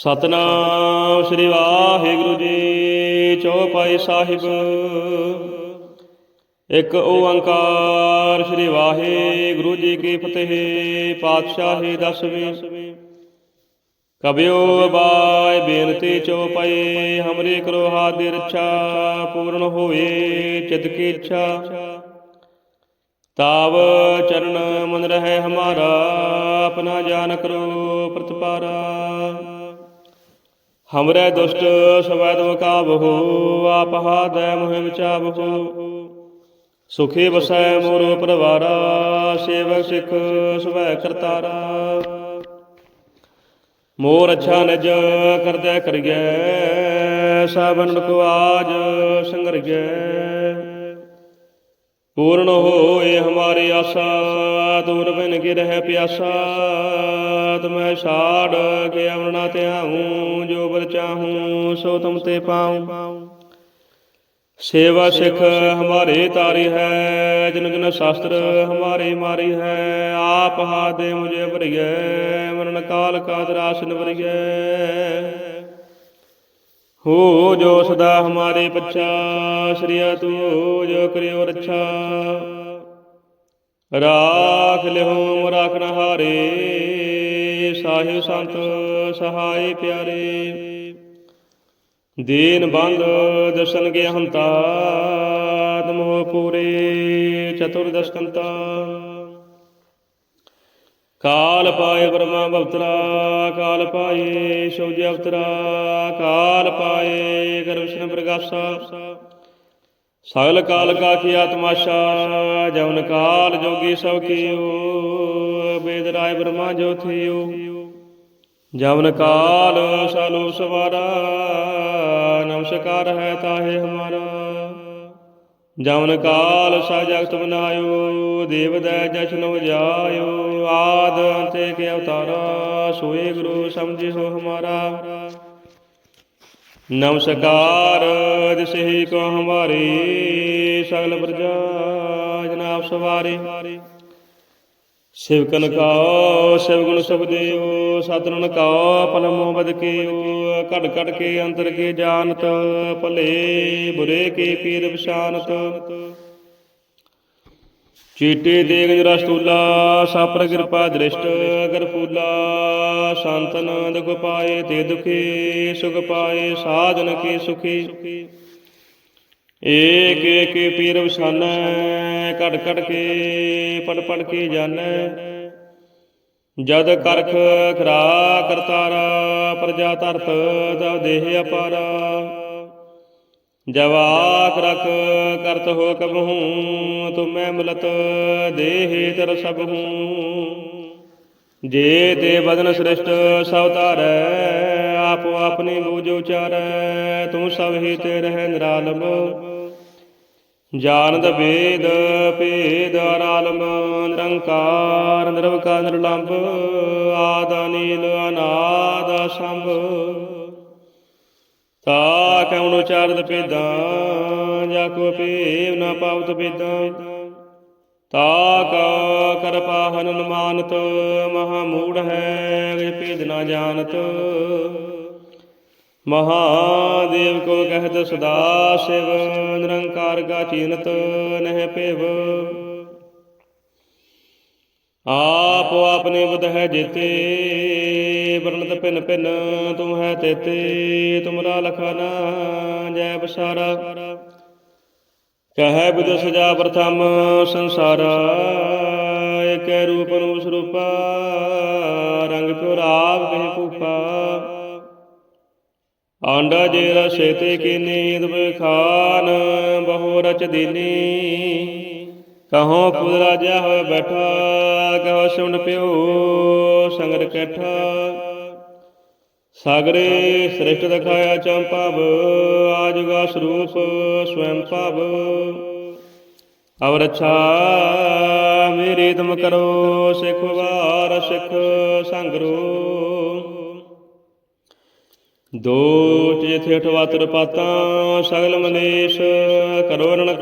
ਸਤਨਾਮ ਸ੍ਰੀ ਵਾਹਿਗੁਰੂ ਜੀ ਚੌਪਾਈ ਸਾਹਿਬ। ਇੱਕ ਓੰਕਾਰ ਸ੍ਰੀ ਵਾਹਿਗੁਰੂ ਜੀ ਕੀ ਫਤਿਹ, ਪਾਤਸ਼ਾਹੀ ਦਸਵੀਂ। ਕਬਿਓ ਬਾਏ ਬੇਨਤੀ ਚੌਪਾਈ, ਹਮਰੀ ਕਰੋ ਹਾਦਿ ਰੱਛਾ, ਪੂਰਨ ਹੋਏ ਚਿਤ ਕੀ ਇੱਛਾ। ਤਾਵ ਚਰਨ ਮਨ ਰਹੇ ਹਮਾਰਾ, ਆਪਣਾ ਜਾਨ ਕਰੋ ਪ੍ਰਤਪਾਰਾ। ਹਮਰੇ ਦੁਸ਼ਟ ਸਵੈਦ ਮੁਕਾਬਹੋ, ਆਪ ਹਾਦੈ ਮੋਹਿ ਵਿਚਾਬਹੋ ਸੁਖੀ ਵਸੈ ਮੋਰੋ ਪਰਵਾਰਾ, ਸੇਵਕ ਸਿੱਖ ਸੁਭੈ ਕਰਤਾਰਾ। ਮੋਰ ਅੱਛਾ ਨਿਜ ਕਰਦੈ ਕਰਿਐ ਸਾਬਨ ਕੋ ਸੰਗਰਿਐ ਪੂਰਨ ਹੋਏ ਹਮਾਰੀ ਆਸਾ, ਦੂਰ ਬਿਨ ਕੇ ਰਹਿ ਪਿਆਸਾ, ਤੁਮੈ ਛਾੜ ਕੇ ਅਵਰਣਾ ਧਿਆਉ, ਜੋ ਬਰ ਚਾਹੂੰ, ਸੋ ਤੁਮ ਤੇ ਪਾਉ। ਸੇਵਾ ਸਿੱਖ ਹਮਾਰੇ ਤਾਰੀ ਹੈ, ਜਨ ਜਨ ਸ਼ਾਸਤਰ ਹਮਾਰੇ ਮਾਰੀ ਹੈ, ਆਪ ਹਾ ਦੇ ਮੁਝੇ ਭਰੀਐ, ਮਰਨ ਕਾਲ ਕਾ ਦਰਾਸਨ ਭਰੀਐ ਹੋ ਜੋ ਸਦਾ ਹਮਾਰੇ ਪੱਛਾ, ਸ੍ਰੀਆ ਤੂ ਜੋ ਕਰਿਓ ਰੱਛਾ। ਰਾਖ ਲਿਓ ਰਾਖਣ ਹਾਰੇ, ਸਾਹਿਬ ਸੰਤ ਸਹਾਈ ਪਿਆਰੇ। ਦੀਨ ਬੰਦ ਦਰਸ਼ਨ ਕੇ ਹੰਤਾ ਤਮੋ ਪੂਰੇ ਚਤੁਰਦਸ਼ਕੰਤਾ। ਕਾਲ ਪਾਏ ਬ੍ਰਹਮਾ ਬਵਤਰਾ ਕਾਲ ਪਾਏ ਸ਼ੌਜ ਅਵਤਰਾ, ਕਾਲ ਪਾਏ ਕਰ ਵਿਸ਼ਨ ਪ੍ਰਗਾਸਾ ਸਗਲ ਕਾਲ ਕਾ ਕੀਆ ਤਮਾਸ਼ਾ ਜਵਨ ਕਾਲ ਜੋਗੀ ਸਭ ਕੀਓ ਬੇਦ ਰਾਏ ਬ੍ਰਹਮਾ ਜੋ ਜਵਨ ਕਾਲ ਸਾਲੂ ਸਵਾਰਾ, ਨਮਸਕਾਰ ਹੈ ਤਾਹੇ ਹਮਾਰਾ। ਜਮਨ ਕਾਲ ਸਾ ਜਗਤ ਬਨਾਇਓ ਦੇਵ ਦੈ ਜਸ਼ਨ ਜਾਇਓ, ਆਦ ਅੰਤੇ ਕੇ ਅਵਤਾਰਾ, ਸੋਏ ਗੁਰੂ ਸਮਝੀ ਸੋ ਹਮਾਰਾ। ਨਮਸਕਾਰ ਦਿਸਹੀ ਕੋ ਹਮਾਰੀ, ਸਗਲ ਪ੍ਰਜਾ ਜਨਾਬ ਸਵਾਰੀ। ਸਿਵਕਨ ਕਾ, ਸਿਵ ਗੁਣ ਸਭ ਦੇਓ ਸਤਨਨ ਕਾ ਪਲਮੋ ਬਦ ਕੀਓ ਘੜ ਘੜ ਕੇ ਅੰਤਰ ਕੇ ਜਾਣਤ, ਭਲੇ ਬੁਰੇ ਕੇ ਪੀਰ ਵਿਸ਼ਾਨਤ ਚੀਟੇ ਦੇਗ ਜਰਾ ਸਾਪਰ ਕਿਰਪਾ ਦ੍ਰਿਸ਼ਟ ਅਗਰ ਫੂਲਾ ਸੰਤਨ ਦੁਖ ਪਾਏ ਤੇ ਦੁਖੀ, ਸੁਖ ਪਾਏ, ਸਾਧਨ ਕੀ ਸੁਖੀ। ਏਕ ਏਕ ਪੀਰ ਵਸਾਨੈ ਕੜ ਕੜ ਕੇ, ਪੜ ਪੜ ਕੇ ਜਾਣੈ ਜਦ ਕਰਖ ਖਰਾ ਕਰਤਾਰਾ, ਪ੍ਰਜਾ ਧਰਤ ਤਵ ਦੇਹ ਅਪਾਰਾ। ਜਵਾਕ ਰਖ ਕਰਤ ਹੋ ਕਬਹੂ ਤੁਮੈ ਮਲਤ ਦੇਹ ਤਰ ਸਭ ਹੂੰ। ਜੇ ਤੇ ਬਦਨ ਸ੍ਰਿਸ਼ਟ ਸਭ ਧਾਰੈ, ਆਪੋ ਆਪਣੀ ਬੂਝ ਉਚਾਰੈ, ਤੂੰ ਸਭ ਹੀ ਤੇ ਰਹਿ ਨਿਰਾਲਮ ਜਾਣਦ ਵੇਦ, ਭੇਦ ਅਰਾਲਮ ਨਿਰੰਕਾਰ, ਨਿਰਵਕਾਰ, ਨਿਰਲੰਭ, ਆਦ, ਅਨੀਲ, ਅਨਾਦ ਸੰਭ ਤਾ ਕਉਣ ਉਚਾਰਦ ਪੇਦਾਂ ਜਾ ਕੋ ਪੇਵ ਨ ਪਾਵਤ ਪੇਦਾਂ ਤਾ ਕਾ ਕਰਪਾ ਹਨਨ ਮਾਨਤ ਮਹਾ ਮੂੜ ਹੈ ਭੇਦ ਨਾ ਜਾਣਤ। ਮਹਾਦੇਵ ਕੋ ਕਹਿਤ ਸਦਾ ਸਿਵ, ਨਿਰੰਕਾਰ ਕਾ ਚੀਨਤ ਨਹਿ ਭੇਵ ਆਪ ਆਪਣੇ ਬੁਧ ਹੈ ਜੇਤੇ, ਵਰਣਤ ਪਿਨ ਪਿਨ ਤੂੰ ਹੈ ਤੇਤੇ ਤੁਮਰਾ ਲਖਨਾ ਜੈ ਬਸਾਰਾ। ਕਹੈ ਬੁਧ ਸਜਾ ਪ੍ਰਥਮ ਸੰਸਾਰਾ ਏਕੈ ਰੂਪ ਨੂੰ ਸਰੂਪਾ, ਰੰਗ ਪਿਓ ਰਾਵ ਕਹਿ ਭੂਪਾ। ਆਂਡਾ ਜੇ ਰਸੇ ਤੇ ਕੀ ਨੀਂਦ ਖਾਨ ਬਹੁ ਰਚ ਦੀਨੀ। ਕਹੋ ਪੁੱਤ ਰਾਜਾ ਹੋਇ ਬੈਠਾ, ਕਹੋ ਸੁਣ ਪਿਓ ਸੰਗਰ ਕੈਠਾ। ਸਾਗਰੇ ਸ੍ਰਿਸ਼ਟ ਦਿਖਾਇਆ ਚੰਪਾਵ ਆਜੁਗਾ ਸਰੂਪ ਸਵੈੰ ਭਾਵ। ਅਵ ਰੱਛਾ ਮੇਰੀ ਤੁਮ ਕਰੋ, ਸਿਖ ਵਾਰ ਸਿਖ ਸੰਗਰੋ ਦੋ ਚੇਥੇ ਅਠਵਾਤਰ ਪਾਤਾਂ ਸਗਲ ਮਨੇਸ਼ ਕਰੋ ਰਣ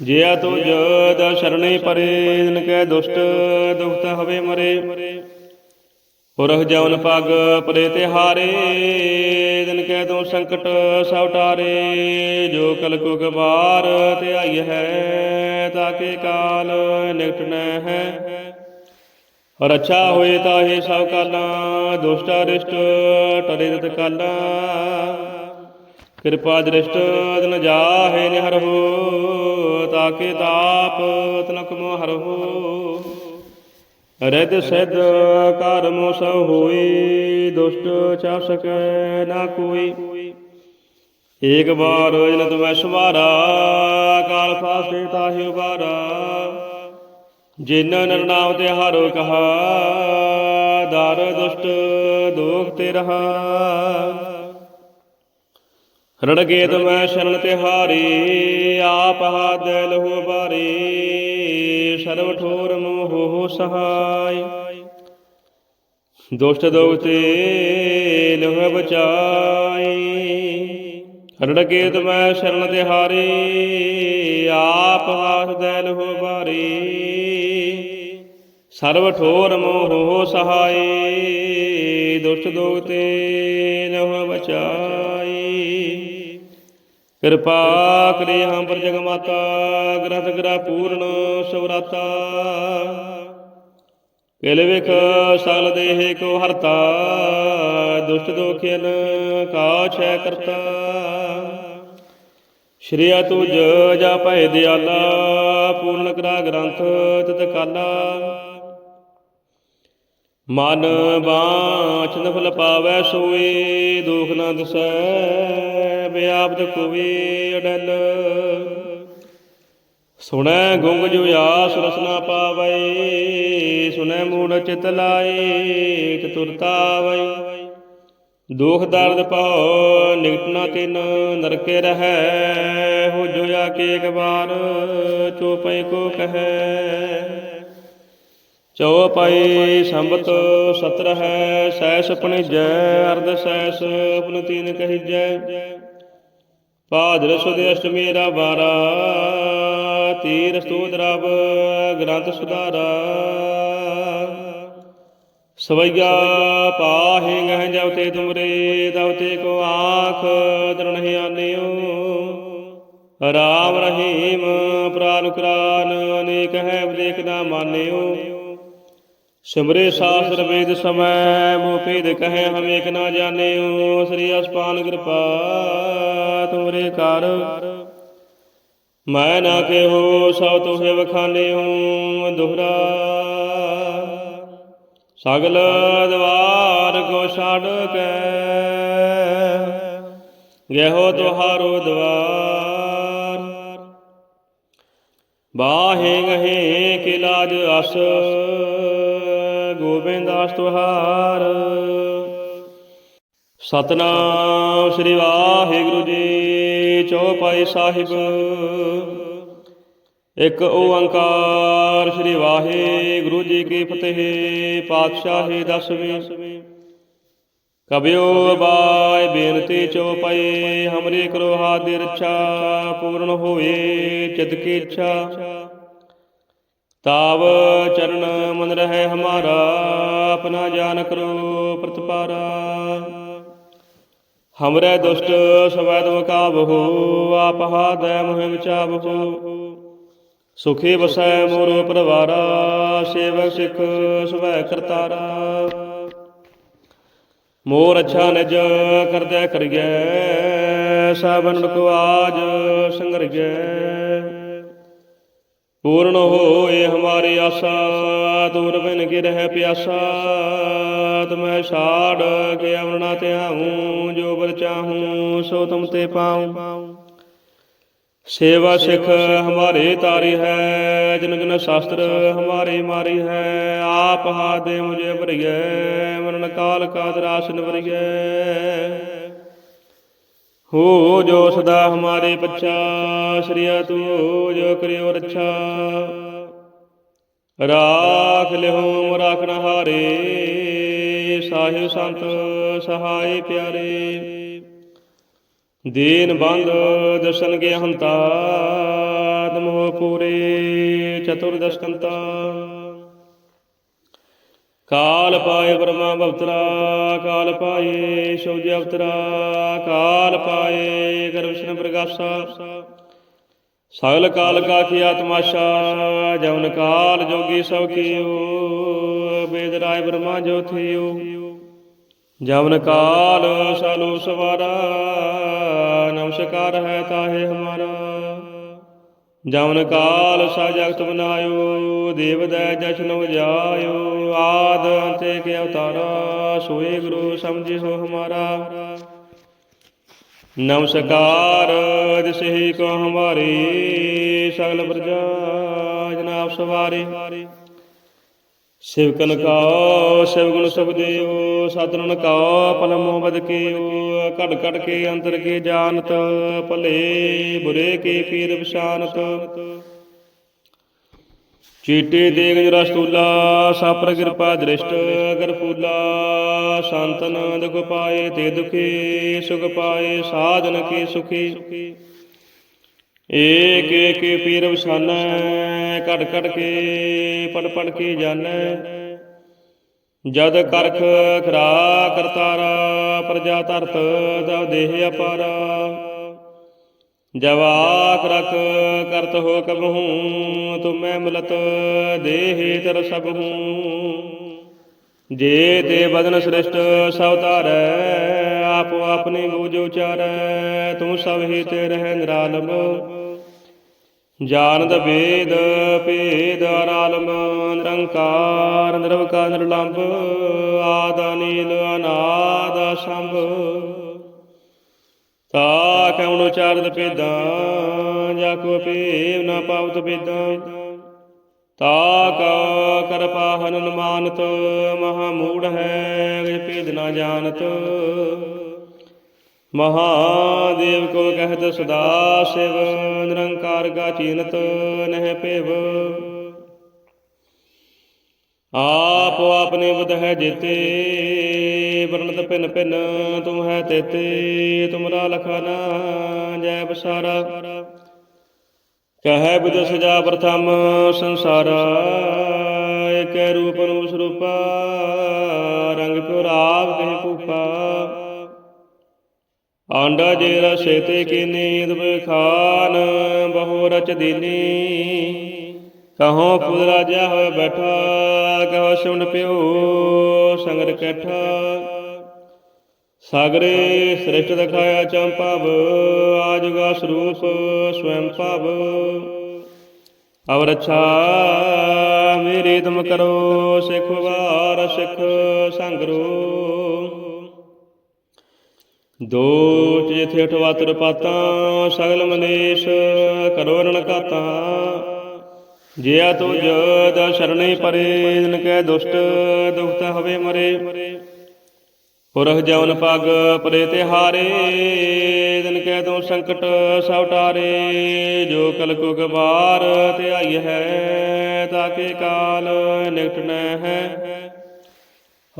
ਜਿਆ ਤੋ ਜਦ ਸ਼ਰਣੇ ਪਰੇ, ਜਿਨ ਕੈ ਦੁਸ਼ਟ ਦੁਖਤ ਹਵੇ ਮਰੇ। ਪੁਰਖ ਜਵਨ ਪਗ ਪਰੇ ਤੇ ਹਾਰੇ ਦਿਨ ਕਹਿ ਤੂੰ ਸੰਕਟ ਸਭ ਟਾਰੇ। ਜੋ ਕਲ ਕੋ ਗਵਾਰ ਤੇ ਆਈ ਹੈ ਤਾਕੇ ਕਾਲ ਨਿਕਟ ਹੈ। ਰਛਾ ਹੋਏ ਤਾਹੇ ਸਭ ਕਾਲਾਂ, ਦੁਸ਼ਟਾ ਰਿਸ਼ਟ ਟਰੇ ਤਤ ਕਾਲਾਂ। ਕਿਰਪਾ ਦ੍ਰਿਸ਼ਟ ਤਨ ਜਾਹੇ ਨਿਹਰ ਹੋ, ਤਾਕੇ ਤਾਪ ਤਨਕ ਮੋ ਹਰ ਹੋ। ਰਿਦ ਸਿਧ ਕਰਮ ਸਭ ਹੋਈ, ਦੁਸ਼ਟ ਚਾ ਸਕੈ ਨਾ ਕੋਈ। ਏਕ ਬਾਰ ਜਨ ਤੁਮੈ ਸਵਾਰਾ ਕਾਲ ਫਾਸੇ ਤਾਹੀ ਉਬਾਰਾ। ਜਿਨ ਨਰਨਾਮ ਤੇ ਹਾਰੋ ਕਹਾ, ਦਰ ਦੁਸ਼ਟ ਦੋਖ ਤੇ ਰਹਾ। ਰਣ ਮੈਂ ਸ਼ਰਨ ਤੇ ਹਾਰੀ, ਆਪ ਹਾਦ ਲਹੂ ਬਾਰੀ, ਸਰਵ ਠੋਰ ਮੋਹ ਸਹਾਈ। ਦੁਸ਼ਟ ਦੋਖ ਤੇ ਲਹ ਬਚਾਈ। ਰਣ ਮੈਂ ਸ਼ਰਨ ਤੇ ਹਾਰੀ, ਆਪ ਹਾਦ ਲਹੂ ਬਾਰੀ ਸਰਵ ਠੋਰ ਮੋਹ ਸਹਾਈ, ਦੁਸ਼ਟ ਦੋਖ ਤੇ ਲਹ ਬਚਾਈ। ਕਿਰਪਾ ਕਰੇ ਹਾਂ ਪਰ ਜਗ ਮਾਤਾ, ਗ੍ਰੰਥ ਗ੍ਰਹ ਪੂਰਨ ਸਵਰਾਤਾ। ਕਿਲ ਵਿਖ ਸਗਲ ਦੇਹ ਕੋ ਹਰਤਾ, ਦੁਸ਼ਟ ਦੋਖਿਨ ਕਾਛੈ ਕਰਤਾ। ਸ਼੍ਰੀ ਤੁਜ ਜਾ ਭੈ ਦਿਆਲਾ, ਪੂਰਨ ਕਰਾ ਗ੍ਰੰਥ ਤਿਤ ਕਾਲਾ। ਮਨ ਬਾਚਨ ਫਲ ਪਾਵੈ ਸੋਈ ਦੁਖ ਨਾ ਦਸੈ ਬਿਆਪਤ ਕੋਵੀ ਅਡਲ। ਸੁਣੈ ਗੁੰਗ ਜੋ ਆਸ ਰਸਨਾ ਪਾਵੈ, ਸੁਣੈ ਮੂੜ ਚਿਤ ਲਾਏ ਚਤੁਰਤਾ ਵੈ ਦੁਖ ਦਰਦ ਪਾਉ, ਨਿਕਟ ਨਾ ਤਿਨ, ਨਰਕੇ ਰਹੈ, ਹੋ ਜੋ ਆ ਕੇ ਇੱਕ ਵਾਰ ਚੋਪੈ ਕੋ ਕਹੈ। ਚਉਪਾਈ ਸੰਬਤ ਸਤਰ ਹੈ ਸੈਸ ਪਣਿਜੈ, ਅਰਧ ਸੈਸ ਆਪਨ ਤੀਨ ਕਹੀਜੈ। ਭਾਦਰ ਸੁਦ ਅਸ਼ਟਮੀ ਰਾ ਬਾਰਾ ਤੀਰ ਸਤੂਤ ਰਬ ਗ੍ਰੰਥ ਸੁਧਾਰਾ। ਸਵਈਆ ਪਾਹੇ ਗਹਿ ਜਬ ਤੇ ਤੁਮਰੇ, ਤਬ ਤੇ ਕੋ ਆਖ ਦਰਣਹਿ ਆਨਿਓ। ਰਾਮ ਰਹੀਮ ਪ੍ਰਾਨ ਕਰਾਨ, ਅਨੇਕ ਹੈ ਦੇਖ ਨਾ ਮਾਨਿਓ। ਸਿਮਰੇ ਸਾਸਰ ਵੇਦ ਸਮੈ ਮੋ ਭੇਦ ਕਹੈ ਹਮ ਏਕ ਨਾ ਜਾਣਿਓ, ਸ੍ਰੀ ਅਸਪਾਨ ਕਿਰਪਾ ਤੁਮਰੇ ਕਰ। ਮੈਂ ਨਾ ਕਹੋ ਸਭ ਤੋਹਿ ਵਖਾਨਿਓ, ਦੁਹਰਾ। ਸਗਲ ਦਵਾਰ ਕੋ ਛੱਡ ਕੇ, ਗਹਿਓ ਤੁਹਾਰੋ ਦਵਾਰ। ਬਾਹੇ ਗਹੇ ਕੇ ਅਸ। ਗੋਬਿੰਦਾਸ ਤੁਹਾਰ ਸਤਨਾਮ ਸ੍ਰੀ ਵਾਹਿਗੁਰੂ ਜੀ ਚੌਪਾਈ ਸਾਹਿਬ। ਇੱਕ ਓੰਕਾਰ ਸ੍ਰੀ ਵਾਹਿਗੁਰੂ ਜੀ ਕੀ ਫਤਿਹ, ਪਾਤਸ਼ਾਹੀ ਦਸਵੀਂ। ਕਬਿਓ ਬਾਏ ਬੇਨਤੀ ਚਉਪਈ ਹਮਰੀ ਕਰੋ ਹਾਦੀ ਰੱਛਾ, ਪੂਰਨ ਹੋਏ ਚਿਤ ਕੀ ਇੱਛਾ। ਤਾਵ ਚਰਨ ਮਨ ਰਹਿ ਹਮਾਰਾ, ਆਪਣਾ ਜਾਨ ਕਰੋ ਪ੍ਰਤਪਾਰਾ। ਹਮਰੇ ਦੁਸ਼ਟ ਸਵੈਦ ਮਕਾਬਹੂ, ਆਪ ਹਾਦੈ ਮੋਹਿ ਵਿਚਾਬਹੂ ਸੁਖੀ ਵਸੈ ਮੋਰ ਪਰਵਾਰਾ ਸੇਵਕ ਸਿੱਖ ਸੁਭੈ ਕਰਤਾਰਾ। ਮੋਰ ਅੱਛਾ ਨਿਜ ਕਰਦੈ ਕਰੀਐ ਸਾਬਨ ਕੋ ਆਜ ਸੰਗਰਗੈ। ਪੂਰਨ ਹੋਏ ਹਮਾਰੀ ਆਸਾ ਦੂਰ ਬਿਨ ਗਿ ਰਹਿ ਪਿਆਸਾ ਤੁਮੈ ਛਾੜ ਕੇ ਅਵਰਣਾ ਧਿਆਉ ਜੋ ਬਲ ਚਾਹੂੰ, ਸੋ ਤੁਮ ਤੇ ਪਾਉ ਸੇਵਾ ਸਿੱਖ ਹਮਾਰੇ ਤਾਰੀ ਹੈ, ਜਨ ਜਨ ਸ਼ਾਸਤਰ ਹਮਾਰੇ ਮਾਰੀ ਹੈ, ਆਪ ਹਾ ਦੇ ਮੁਝੇ ਭਰੀਐ ਮਰਨ ਕਾਲ ਕਾ ਦਰਾਸਨ ਭਰੀਐ ਹੋ ਜੋ ਸਦਾ ਹਮਾਰੇ ਬੱਚਾ ਸ਼੍ਰੀਆ ਤੂੰ ਜੋ ਕਰਿਓ ਰੱਛਾ। ਰਾਖ ਲਿਹੁ ਰਾਖਣ ਹਾਰੇ ਸਾਹਿਬ ਸੰਤ ਸਹਾਈ ਪਿਆਰੇ। ਦੀਨ ਬੰਦ ਦਰਸ਼ਨ ਕੇ ਹੰਤਾ ਤਮੋ ਪੂਰੇ ਚਤੁਰਦਸ਼ਕੰਤਾ। ਕਾਲ ਪਾਏ ਬ੍ਰਹਮਾ ਬਵਤਰਾ ਕਾਲ ਪਾਏ ਸ਼ੌਜ ਅਵਤਰਾ, ਕਾਲ ਪਾਏ ਕਰ ਪ੍ਰਗਾਸਾ ਸਗਲ ਕਾਲ ਕਾ ਕੀ ਆਤਮਾਸ਼ਾ ਜਵਨ ਕਾਲ ਜੋਗੀ ਸਭ ਕੀਓ ਬੇਦ ਰਾਏ ਬ੍ਰਹਮਾ ਜੋ ਥਿਓ। ਜਵਨ ਕਾਲ ਸਾਲੂ ਸਵਾਰਾ, ਨਮਸਕਾਰ ਹੈ ਤਾਹੇ ਹਮਾਰਾ। ਜਮਨ ਕਾਲ ਸਾ ਜਗਤ ਬਨਾਇਓ ਦੇਵ ਦੈ ਜਸ਼ਨ ਜਾਇਓ ਆਦ ਅੰਤੇ ਕੇ ਅਵਤਾਰਾ, ਸੋਏ ਗੁਰੂ ਸਮਝਿ ਸੋ ਹਮਾਰਾ। ਨਮਸਕਾਰ ਦਿਸਹੀ ਕੋ ਹਮਾਰੀ, ਸਗਲ ਪ੍ਰਜਾ ਜਨਾਬ ਸਵਾਰੀ। ਸਿਵਕਨ ਕਾ ਸਿਵਗੁਣ ਸੁਖਦੇਵ ਸਤਨਨ ਕਾ ਪਲਮੋ ਬਦ ਕੀਓ, ਘੜ ਘੜ ਕੇ ਅੰਤਰ ਕੇ ਜਾਣਤ, ਭਲੇ ਬੁਰੇ ਕੇ ਪੀਰ ਪਛਾਨਤ। ਚੀਟੇ ਦੇਗ ਜਰਾ ਸਤੂਲਾ ਸਾਪਰ ਕਿਰਪਾ ਦ੍ਰਿਸ਼ਟ ਅਗਰ ਫੂਲਾ ਸੰਤਨ ਦੁਖ ਪਾਏ ਤੇ ਦੁਖੀ, ਸੁਖ ਪਾਏ, ਸਾਧਨ ਕੀ ਸੁਖੀ। ਏਕ ਏਕ ਪੀਰ ਵਸਾਨੈ ਘਟ ਘਟ ਕੇ, ਪੜ ਪੜ ਕੇ ਜਾਣੈ ਜਦ ਕਰਖ ਖਰਾ ਕਰਤਾਰਾ, ਪ੍ਰਜਾ ਧਰਤ, ਤਵ ਦੇਹ ਅਪਾਰਾ। ਜਵਾਕ ਰਖ ਕਰਤ ਹੋ ਕਬਹੂ ਤੁਮੈ ਮਿਲਤ ਦੇਹ ਤਰ ਸਭ ਹੂੰ। ਜੇ ਤੇ ਬਦਨ ਸ੍ਰਿਸ਼ਟ ਸਭ ਧਾਰੈ, ਆਪੋ ਆਪਣੀ ਬੂਝ ਉਚਾਰੈ, ਤੂੰ ਸਭ ਹੀ ਤੇ ਰਹਿ ਨਿਰਾਲਮ। ਜਾਣਦ ਵੇਦ, ਭੇਦ ਅਰਾਲਮ ਨਿਰੰਕਾਰ, ਨਿਰਵਕਾਰ, ਨਿਰਲੰਭ, ਆਦ ਨੀਲ ਅਨਾਦ ਸੰਭ ਤਾ ਕਉਣ ਉਚਾਰਦ ਪੇਦਾਂ ਜਾ ਕੋ ਪੇਵ ਨਾ ਪਾਵਤ ਪੇਦਾਂ ਤਾ ਕਾ ਕਰ ਪਾਹਨ ਮਹਾ ਮੂੜ ਹੈ ਭੇਦ ਨਾ ਜਾਣਤ। ਮਹਾਦੇਵ ਕੋ ਕਹਿਤ ਸਦਾ ਸਿਵ, ਨਿਰੰਕਾਰ ਕਾ ਚੀਨਤ ਨਹਿ ਭੇਵ ਆਪ ਆਪਨੇ ਬੁਧ ਹੈ ਜੀਤੇ, ਵਰਣਤ ਭਿਨ ਭਿਨ, ਤੁਮ ਹੈ ਤੇਤੇ ਤੁਮਰਾ ਲਖਾਨਾ ਜੈ ਬਸਾਰਾ ਕਹੈ ਬੁਧ ਸਜਾ ਪ੍ਰਥਮ ਸੰਸਾਰਾ ਏਕ ਰੂਪ ਨੂੰ ਸਰੂਪਾ, ਰੰਗ ਪਿਉ ਰਾਵ ਕਹੇ ਭੂਪਾ। ਆਂਡਾ ਜੇ ਰਸੇ ਤੇ ਕੀ ਨੀਂਦ ਬਹੁ ਰਚ ਦੀਨੀ। ਕਹੋ ਪੁੱਤ ਰਾਜਾ ਹੋਇ ਬੈਠਾ, ਕਹੋ ਸੁਣ ਪਿਓ ਸੰਗਰ ਕੈਠਾ। ਸਾਗਰੇ ਸ੍ਰਿਸ਼ਟ ਦਿਖਾਇਆ ਚੰਪਾਵ, ਆਜੁਗਾ ਸਰੂਪ ਸਵੈੰ ਭਾਵ। ਅਵਰ ਰੱਛਾ ਮੇਰੀ ਤੁਮ ਕਰੋ ਸਿਖ ਵਾਰ ਸਿਖ ਸੰਗਰੋ ਦੋ ਜਿਥੇ ਅਠਵਾਤਰ ਪਾਤਾਂ ਸਗਲ ਮਲੇਸ਼ ਕਰੋ ਰਣ ਕਾਤਾਂ ਜਿਆ ਤੁਜ ਦ ਸ਼ਰਣੇ ਪਰੇ, ਜਨ ਕੈ ਦੁਸ਼ਟ ਦੁਖਤ ਹਵੇ ਮਰੇ। ਪੁਰਖ ਜਵਨ ਪਗ ਪਰੇ ਤੇ ਹਾਰੇ, ਜਨ ਕੈ ਤੂੰ ਸੰਕਟ ਸਭ ਟਾਰੇ। ਜੋ ਕਲ ਕੋ ਗਵਾਰ ਤੇ ਆਈ ਹੈ ਤਾਕੇ ਕਾਲ ਨਿਕਟ ਹੈ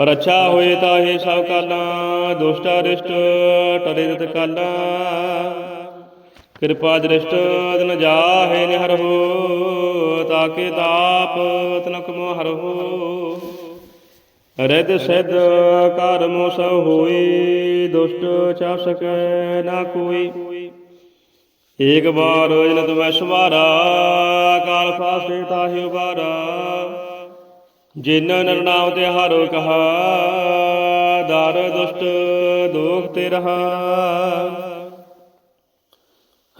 ਰੱਛਾ ਹੋਏ ਤਾਹੇ ਸਭ ਕਾਲਾਂ, ਦੁਸ਼ਟਾ ਰਿਸ਼ਟ ਟਰੇ ਰਤ ਕਾਲਾਂ। ਕਿਰਪਾ ਦ੍ਰਿਸ਼ਟ ਤਨ ਜਾਹੇ ਨਿਹਰ ਤਾਕੇ ਤਾਪ ਤਨਕ ਮੋ ਹਰ ਹੋ। ਰਿਦ ਸਿਧ ਕਰ ਮੋ ਸਭ ਹੋਈ, ਦੁਸ਼ਟ ਚਾ ਸਕੈ ਨਾ ਕੋਈ। ਏਕ ਵਾਰ ਜਨ ਤੁਮੈ ਸਵਾਰਾ, ਕਾਲ ਫਾਸੇ ਤਾਹਿ ਉਬਾਰਾ। ਜਿਨ ਨਰ ਤੇ ਹਾਰੋ ਕਹਾ, ਦਰ ਦੁਸ਼ਟ ਦੋਖ ਤੇ ਰਹਾ।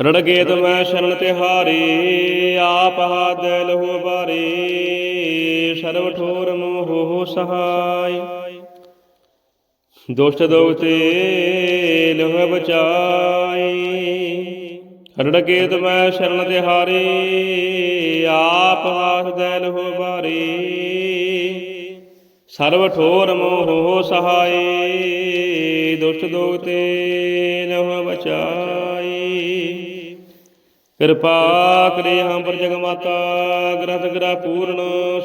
ਰੜਗੇ ਤੁਮੈ ਸ਼ਰਨ ਤੇ ਹਾਰੀ, ਆਪ ਹਾਦ ਲਹੂ ਬਾਰੀ ਸਰਬ ਠੋਰ ਮੋਹ ਸਹਾਈ। ਦੁਸ਼ਟ ਦੋਖ ਤੇ ਲਹ ਬਚਾਈ। ਰੜਗੇ ਤੁਮੈ ਸ਼ਰਨ ਤੇ ਹਾਰੀ, ਆਪ ਦੈਲ ਹੋ ਬਾਰੀ ਸਰਬ ਠੋਰ ਮੋਹ ਸਹਾਈ, ਦੁਸ਼ਟ ਦੋਖ ਤੇ ਲਹ ਬਚਾਈ। ਕਿਰਪਾ ਕਰੇ ਹਮ ਪਰ ਜਗ ਮਾਤਾ, ਗ੍ਰੰਥ ਗ੍ਰਹ ਪੂਰਨ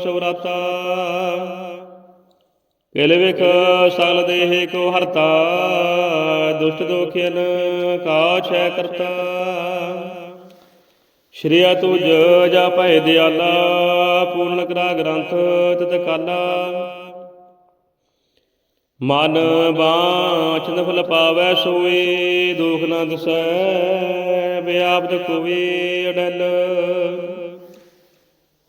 ਸਵਰਾਤਾ। ਕਿਲ ਵਿਖ ਸਗਲ ਦੇਹ ਕੋ ਹਰਤਾ, ਦੁਸ਼ਟ ਦੋਖਿਨ ਕਾਛੈ ਕਰਤਾ। ਸ਼੍ਰੀਆ ਤੁਜ ਜਾ ਭੈ ਦਿਆਲਾ, ਪੂਰਨ ਕਰਾ ਗ੍ਰੰਥ ਤਿਤ ਕਾਲਾ। ਮਨ ਬਾਚਨ ਫਲ ਪਾਵੈ ਸੋਈ, ਦੁਖ ਨਾ ਦਸੈ, ਵਿਆਪਤ ਕੋਈ ਅਡਲ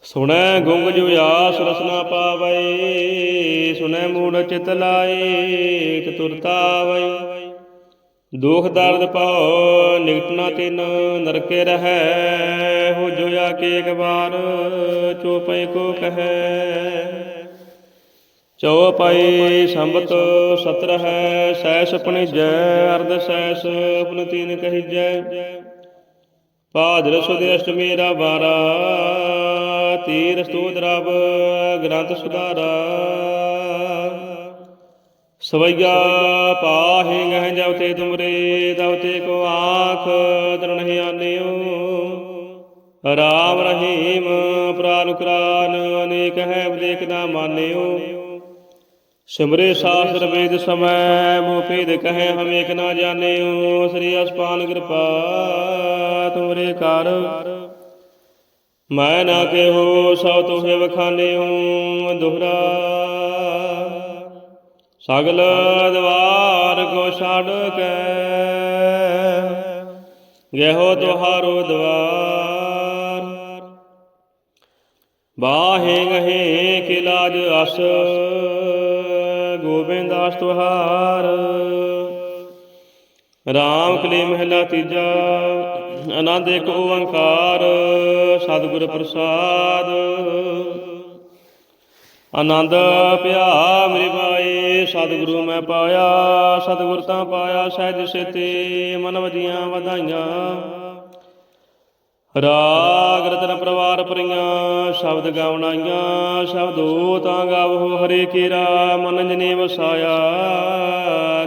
ਸੁਣੈ ਗੁੰਗ ਜੁਆਸ ਰਸਨਾ ਪਾਵੈ, ਸੁਣੈ ਮੂੜ ਚਿਤ ਲਾਏ ਚਤੁਰਤਾ ਵੈ ਦੁਖ ਦਰਦ ਪਾਉ, ਨਿਕਟ ਨਾ ਤਿਨ, ਨਰਕੇ ਰਹੈ, ਹੋ ਜੋਇਆ ਕੇ ਇੱਕ ਵਾਰ, ਚੋਪੈ ਕੋ ਕਹੈ। ਚਉਪਾਈ ਸੰਬਤ ਸਤਰ ਹੈ ਸੈਸ ਆਪਣੀ ਜੈ ਅਰਧ ਸੈਸ ਆਪਨ ਤੀਨ ਕਹੀਜੈ। ਭਾਦਰ ਸੁਦੇ ਅਸ਼ਟਮੀ ਰਾ ਬਾਰਾ ਤੀਰ ਸਤੂਤ ਰਬ ਗ੍ਰੰਥ ਸੁਧਾਰਾ। ਸਵਈਆ ਪਾਹੇ ਗਹਿ ਜਬ ਤੇ ਤੁਮਰੇ, ਤਬ ਤੇ ਕੋ ਆਖ ਤਰਣਹਿ ਆਨਿਓ। ਰਾਮ ਰਹੀਮ ਪ੍ਰਾਨ ਕੁਰਾਨ, ਅਨੇਕ ਹੈ ਬਦੇਕ ਨਾ ਮਾਨਿਓ। ਸਿਮਰੇ ਸਾਸਰ ਵੇਦ ਸਮੈ ਮੋ ਭੇਦ ਕਹੈ ਹਮ ਏਕ ਨਾ ਜਾਣਿਓ, ਸ੍ਰੀ ਅਸਪਾਨ ਕਿਰਪਾ ਤੁਮਰੇ ਕਰ ਮੈਂ ਨਾ ਕੇਹੋ ਸਭ ਤੋਹੇ ਵਖਾਨਿਓ, ਦੁਹਰਾ। ਸਗਲ ਦਵਾਰ ਕੋ ਛੱਡ ਕੇ, ਗਹਿਓ ਤੁਹਾਰੋ ਦਵਾਰ। ਬਾਹੇ ਗਹੇ ਕਿ ਅਸ। ਗੋਬਿੰਦ ਦਾਸ ਰਾਮ ਕਲੀ ਮਹਿਲਾ ਤੀਜਾ, ਆਨੰਦ ਇੱਕ ਓੰਕਾਰ, ਸਤਿਗੁਰ ਪ੍ਰਸਾਦ। ਆਨੰਦ ਪਿਆ ਮੇਰੀ ਬਾਈ ਸਤਿਗੁਰੂ ਮੈਂ ਪਾਇਆ, ਸਤਿਗੁਰ ਤਾਂ ਪਾਇਆ, ਸਹਿਜ ਸੇਤੇ ਮਨ ਵਜੀਆਂ ਵਧਾਈਆਂ। ਰਾਗ ਰਤਨ ਪਰਵਾਰ ਪਰੀਆਂ, ਸ਼ਬਦ ਗਾਵਣਾਈਆਂ, ਸ਼ਬਦੋ ਤਾਂ ਗਾਵੋ, ਹਰੇ ਕੀਰਾ ਮਨ ਜਨੇ ਵਸਾਇਆ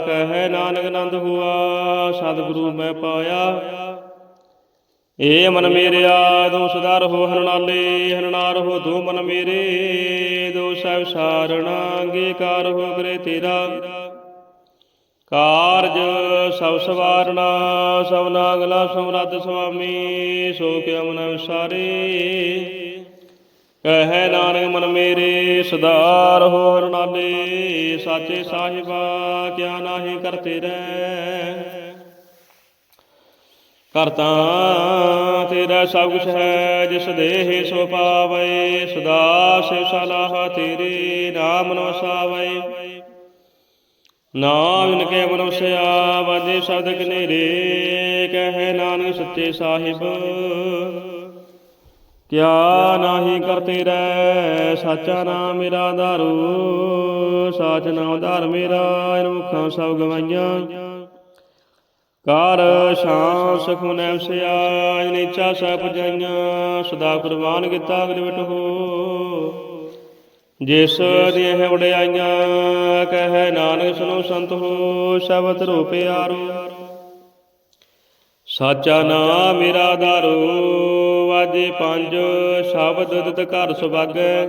ਕਹੈ ਨਾਨਕ ਆਨੰਦ ਹੁਆ, ਸਤਿਗੁਰੂ ਮੈਂ ਪਾਇਆ। ਏ ਮਨ ਮੇਰਿਆ ਤੂੰ ਸਦਾ ਰਹੋ ਹਰਨਾਲੇ ਹਰਨਾ ਹੋ ਤੂੰ ਮਨ ਮੇਰੇ। ਦੋ ਸਹਿਬ ਸਾਰਣਾ, ਅੰਗੀਕਾਰ ਹੋ ਕਰੇ ਤੇਰਾ। ਕਾਰਜ ਸਭ ਸਵਾਰਣਾ ਸਭ ਨਾਗਲਾ ਸਮਰੱਥ ਸੁਆਮੀ ਸੋ ਕਿਆ ਮਨ ਵਿਸਾਰੇ। ਕਹੈ ਨਾਨਕ ਮਨ ਮੇਰੇ ਸਦਾ ਰਹੋ ਹਰਨਾਲੇ ਸਾਚੇ ਸਾਹਿਬਾ, ਕਿਆ ਨਾਹੀ ਕਰਤੇ ਰਹਿ। ਕਰਤਾ ਤੇਰਾ ਸਭ ਕੁਛ ਹੈ, ਜਿਸ ਦੇਹ ਸੋ ਪਾਵੇ ਸਦਾ ਸਿਵ ਸਲਾਹ ਤੇਰੇ ਨਾਮ ਨੋ ਸਾਵੇ ਨਾਮ ਕੇ ਮਨੁਸਿਆ ਵਾਜੇ ਸ਼ਬਦ ਕਨੇਰੇ ਕਹੈ ਨਾਨਕ ਸੱਚੇ ਸਾਹਿਬ। ਕਿਆ ਨਾਹੀ ਕਰਤੇ ਰਹਿ, ਸਾਚਾ ਨਾਮ ਮੇਰਾ ਆਧਾਰੂ ਸਾਚ ਨਾਮ ਆਧਾਰ ਮੇਰਾ ਇਨ ਮੁਖਾਂ ਸਭ ਗਵਾਈਆਂ। ਕਰ ਸ਼ਾਂ ਸਖੁਨੈ ਵਸਿਆ ਇਨ ਇੱਛਾ ਸਭ ਪੁਜਾਈਆਂ, ਸਦਾ ਕੁਰਬਾਨ ਕੀਤਾ ਅਗਰ ਹੋ ਜਿਸ ਦੀਆਂ ਵਡਿਆਈਆਂ ਕਹੈ ਨਾਨਕ ਸੁਨੋ ਸੰਤ ਹੋ, ਸ਼ਬਦ ਰੂਪਿਆਰੋ ਸਾਚਾ ਨਾਮ ਮੇਰਾ ਆਧਾਰੋ ਵਾਜੇ ਪੰਜ ਸ਼ਬਦ ਦਿਤ ਘਰ ਸੁਭਾਗੈ।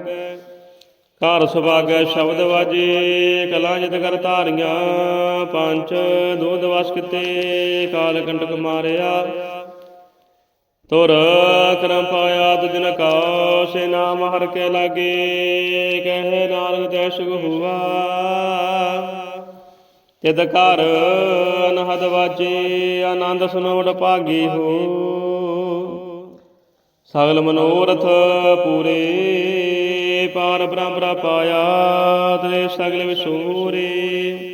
ਘਰ ਸੁਭਾਗੈ ਸ਼ਬਦ ਵਾਜੇ, ਕਲਾ ਜਿਤ ਕਰ ਧਾਰੀਆਂ, ਪੰਜ ਦੁਧ ਵਸ ਕਿਤੇ, ਕਾਲ ਕੰਟਕ ਮਾਰਿਆ। ਤੁਰ ਕਰਮ ਪਾਇਆ ਤੁਜਨ ਕਾ ਸੇ ਨਾਮ ਹਰ ਕੇ ਲਾਗੇ, ਕਹੇ ਨਾਨਕ ਤੈ ਸੁਖ ਹੁਆ। ਤਿਤ ਘਰ ਅਨਹਦ ਵਾਜੇ, ਆਨੰਦ ਸੁਨੋੜ ਭਾਗੀ ਹੋ। ਸਗਲ ਮਨੋਰਥ ਪੂਰੇ, ਪਾਰ ਬ੍ਰਹਮ ਪਾਇਆ, ਤੇ ਸਗਲ ਵਿਸੂਰੇ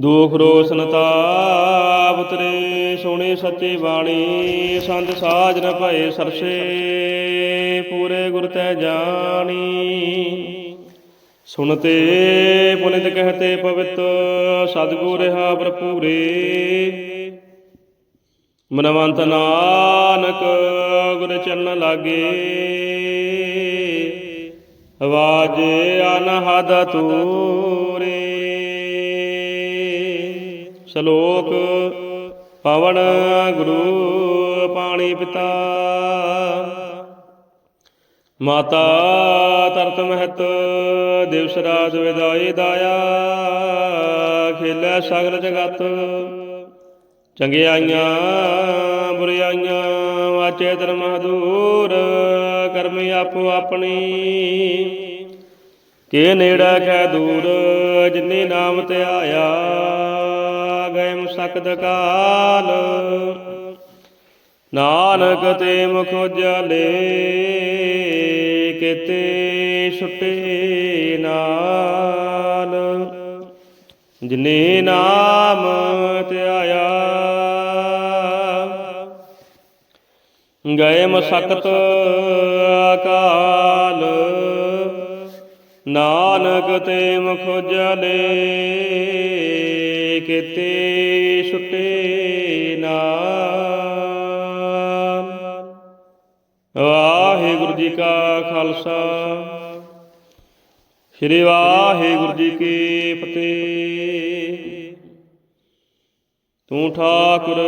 ਦੁਖ ਰੋਸ਼ਨ ਤਾਪ ਉਤਰੇ ਸੋਹਣੇ ਸੱਚੇ ਬਾਣੀ, ਸੰਤ ਸਾਜ ਨ ਭਏ ਸਰਸੇ, ਪੂਰੇ ਗੁਰ ਤੈ ਜਾਣੀ। ਸੁਣਤੇ ਪੁਨਿਤ ਕਹਤੇ ਪਵਿੱਤ, ਸਤਿਗੁਰ ਰਹਾ ਭਰਪੂਰੇ। ਮਨਵੰਤ ਨਾਨਕ, ਗੁਰ ਚਰਨ ਲਾਗੇ। ਆਵਾਜ ਅਨਹਦ ਤੂਰੇ ਸ਼ਲੋਕ ਪਵਨ ਗੁਰੂ ਪਾਣੀ ਪਿਤਾ। ਮਾਤਾ ਤਰਤ ਮਹਤ, ਦਿਵਸ ਰਾਤ ਵਿਦਾਈ ਦਾਇਆ, ਖੇਲੇ ਸਗਲ ਜਗਤ। ਚੰਗਿਆਈਆਂ ਬੁਰਿਆਈਆਂ ਵਾਚੇ ਧਰਮ ਮਹਦੂਰ ਕਰਮੀ ਆਪੋ ਆਪਣੀ। ਕੇ ਨੇੜਾ ਕੈ ਦੂਰ, ਜਿਨੇ ਨਾਮ ਤੇ ਆਇਆ ਗਏ ਮੁਸਕਦ ਕਾਲ। ਨਾਨਕ ਤੇ ਮੁਖ ਉਜਲੇ, ਕਿਤੇ ਛੁਟੇ ਨਾਲ। ਜਿਨੇ ਨਾਮ ਤੇ ਗਏ ਮਸਕਤ ਅਕਾਲ ਨਾਨਕ ਤੇ ਮੁਖ ਜਲੇ ਕਿਤੇ ਛੁਟੇ ਨਾਮ ਵਾਹਿਗੁਰੂ ਜੀ ਕਾ ਖਾਲਸਾ। ਸ੍ਰੀ ਵਾਹਿਗੁਰੂ ਜੀ ਕੀ ਫਤਿਹ। ਤੂੰ ਠਾਕੁਰ